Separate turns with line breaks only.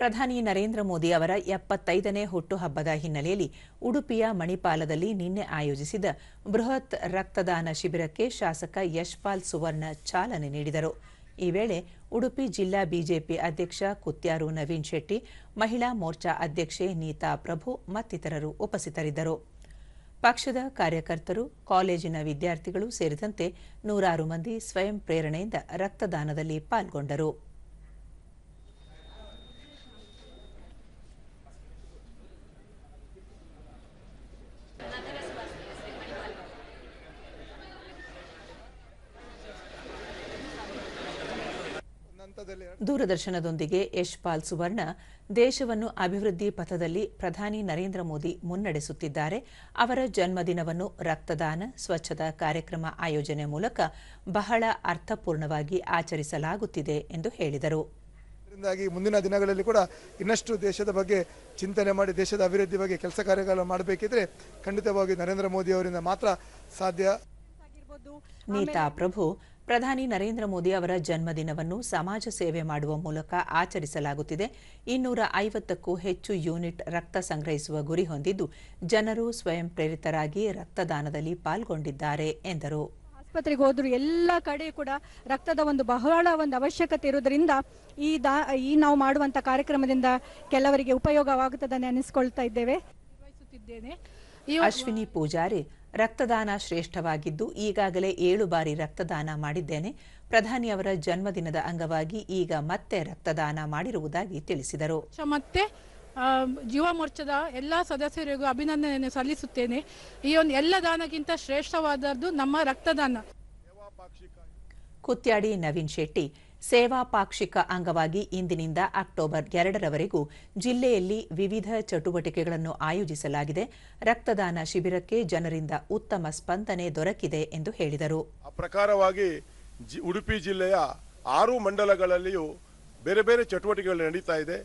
ಪ್ರಧಾನಿ ನರೇಂದ್ರ ಮೋದಿ ಅವರ ಎಪ್ಪತ್ತೈದನೇ ಹುಟ್ಟುಹಬ್ಬದ ಹಿನ್ನೆಲೆಯಲ್ಲಿ ಉಡುಪಿಯ ಮಣಿಪಾಲದಲ್ಲಿ ನಿನ್ನೆ ಆಯೋಜಿಸಿದ ಬೃಹತ್ ರಕ್ತದಾನ ಶಿಬಿರಕ್ಕೆ ಶಾಸಕ ಯಶ್ಪಾಲ್ ಸುವರ್ಣ ಚಾಲನೆ ನೀಡಿದರು. ಈ ವೇಳೆ ಉಡುಪಿ ಜಿಲ್ಲಾ ಬಿಜೆಪಿ ಅಧ್ಯಕ್ಷ ಕುತ್ಯಾರು ನವೀನ್ ಶೆಟ್ಟಿ, ಮಹಿಳಾ ಮೋರ್ಚಾ ಅಧ್ಯಕ್ಷೆ ನೀತಾ ಪ್ರಭು ಮತ್ತಿತರರು ಉಪಸ್ಥಿತರಿದ್ದರು. ಪಕ್ಷದ ಕಾರ್ಯಕರ್ತರು, ಕಾಲೇಜಿನ ವಿದ್ಯಾರ್ಥಿಗಳು ಸೇರಿದಂತೆ ನೂರಾರು ಮಂದಿ ಸ್ವಯಂ ಪ್ರೇರಣೆಯಿಂದ ರಕ್ತದಾನದಲ್ಲಿ ಪಾಲ್ಗೊಂಡರು. ದೂರದರ್ಶನದೊಂದಿಗೆ ಯಶ್ಪಾಲ್ ಸುವರ್ಣ ದೇಶವನ್ನು ಅಭಿವೃದ್ಧಿ ಪಥದಲ್ಲಿ ಪ್ರಧಾನಿ ನರೇಂದ್ರ ಮೋದಿ ಮುನ್ನಡೆಸುತ್ತಿದ್ದಾರೆ. ಅವರ ಜನ್ಮದಿನವನ್ನು ರಕ್ತದಾನ ಸ್ವಚ್ಛತಾ ಕಾರ್ಯಕ್ರಮ ಆಯೋಜನೆ ಮೂಲಕ ಬಹಳ ಅರ್ಥಪೂರ್ಣವಾಗಿ ಆಚರಿಸಲಾಗುತ್ತಿದೆ ಎಂದು ಹೇಳಿದರು.
ಇದರಿಂದಾಗಿ ಮುಂದಿನ ದಿನಗಳಲ್ಲಿ ಕೂಡ ಇನ್ನಷ್ಟು ದೇಶದ ಬಗ್ಗೆ ಚಿಂತನೆ ಮಾಡಿ ದೇಶದ ಅಭಿವೃದ್ಧಿ ಬಗ್ಗೆ ಕೆಲಸ ಕಾರ್ಯಗಳನ್ನು ಮಾಡಬೇಕಿದ್ರೆ ಖಂಡಿತವಾಗಿ ನರೇಂದ್ರ ಮೋದಿ ಅವರಿಂದ ಮಾತ್ರ ಸಾಧ್ಯ.
ನೀತಾ ಪ್ರಭು ಪ್ರಧಾನಿ ನರೇಂದ್ರ ಮೋದಿ ಅವರ ಜನ್ಮದಿನವನ್ನು ಸಮಾಜ ಸೇವೆ ಮಾಡುವ ಮೂಲಕ ಆಚರಿಸಲಾಗುತ್ತಿದೆ. ಇನ್ನೂರ ಐವತ್ತಕ್ಕೂ ಹೆಚ್ಚು ಯೂನಿಟ್ ರಕ್ತ ಸಂಗ್ರಹಿಸುವ ಗುರಿ ಹೊಂದಿದ್ದು ಜನರು ಸ್ವಯಂ ಪ್ರೇರಿತರಾಗಿ ರಕ್ತದಾನದಲ್ಲಿ ಪಾಲ್ಗೊಂಡಿದ್ದಾರೆ ಎಂದರು.
ಆಸ್ಪತ್ರೆಗೆ ಹೋದರೂ ಎಲ್ಲ ಕಡೆ ಕೂಡ ರಕ್ತದ ಒಂದು ಬಹಳ ಒಂದು ಅವಶ್ಯಕತೆ ಇರೋದ್ರಿಂದ ಈ ದಾ ಈ ನಾವು ಮಾಡುವಂಥ ಕಾರ್ಯಕ್ರಮದಿಂದ ಕೆಲವರಿಗೆ ಉಪಯೋಗವಾಗುತ್ತದೆ ಅನಿಸ್ಕೊಳ್ತಾ ಇದ್ದೇವೆ.
ಅಶ್ವಿನಿ ಪೂಜಾರಿ ರಕ್ತದಾನ ಶ್ರೇಷ್ಠವಾಗಿದ್ದು ಈಗಾಗಲೇ ಏಳು ಬಾರಿ ರಕ್ತದಾನ ಮಾಡಿದ್ದೇನೆ. ಪ್ರಧಾನಿಯವರ ಜನ್ಮದಿನದ ಅಂಗವಾಗಿ ಈಗ ಮತ್ತೆ ರಕ್ತದಾನ ಮಾಡಿರುವುದಾಗಿ ತಿಳಿಸಿದರು.
ಮತ್ತೆ ಜೀವ ಮೋರ್ಚಾದ ಎಲ್ಲ ಸದಸ್ಯರಿಗೂ ಅಭಿನಂದನೆಯನ್ನು ಸಲ್ಲಿಸುತ್ತೇನೆ. ಈ ಒಂದು ಎಲ್ಲ ದಾನಕ್ಕಿಂತ ಶ್ರೇಷ್ಠವಾದದ್ದು ನಮ್ಮ ರಕ್ತದಾನ.
ಕುತ್ಯಾಡಿ ನವೀನ್ ಶೆಟ್ಟಿ ಸೇವಾ ಪಾಕ್ಷಿಕ ಅಂಗವಾಗಿ ಇಂದಿನಿಂದ ಅಕ್ಟೋಬರ್ ಎರಡರವರೆಗೂ ಜಿಲ್ಲೆಯಲ್ಲಿ ವಿವಿಧ ಚಟುವಟಿಕೆಗಳನ್ನು ಆಯೋಜಿಸಲಾಗಿದೆ. ರಕ್ತದಾನ ಶಿಬಿರಕ್ಕೆ ಜನರಿಂದ ಉತ್ತಮ ಸ್ಪಂದನೆ ದೊರಕಿದೆ ಎಂದು ಹೇಳಿದರು.
ಪ್ರಕಾರವಾಗಿ ಉಡುಪಿ ಜಿಲ್ಲೆಯ ಆರು ಮಂಡಲಗಳಲ್ಲಿಯೂ ಬೇರೆ ಬೇರೆ ಚಟುವಟಿಕೆಗಳು ನಡೀತಾ ಇದೆ.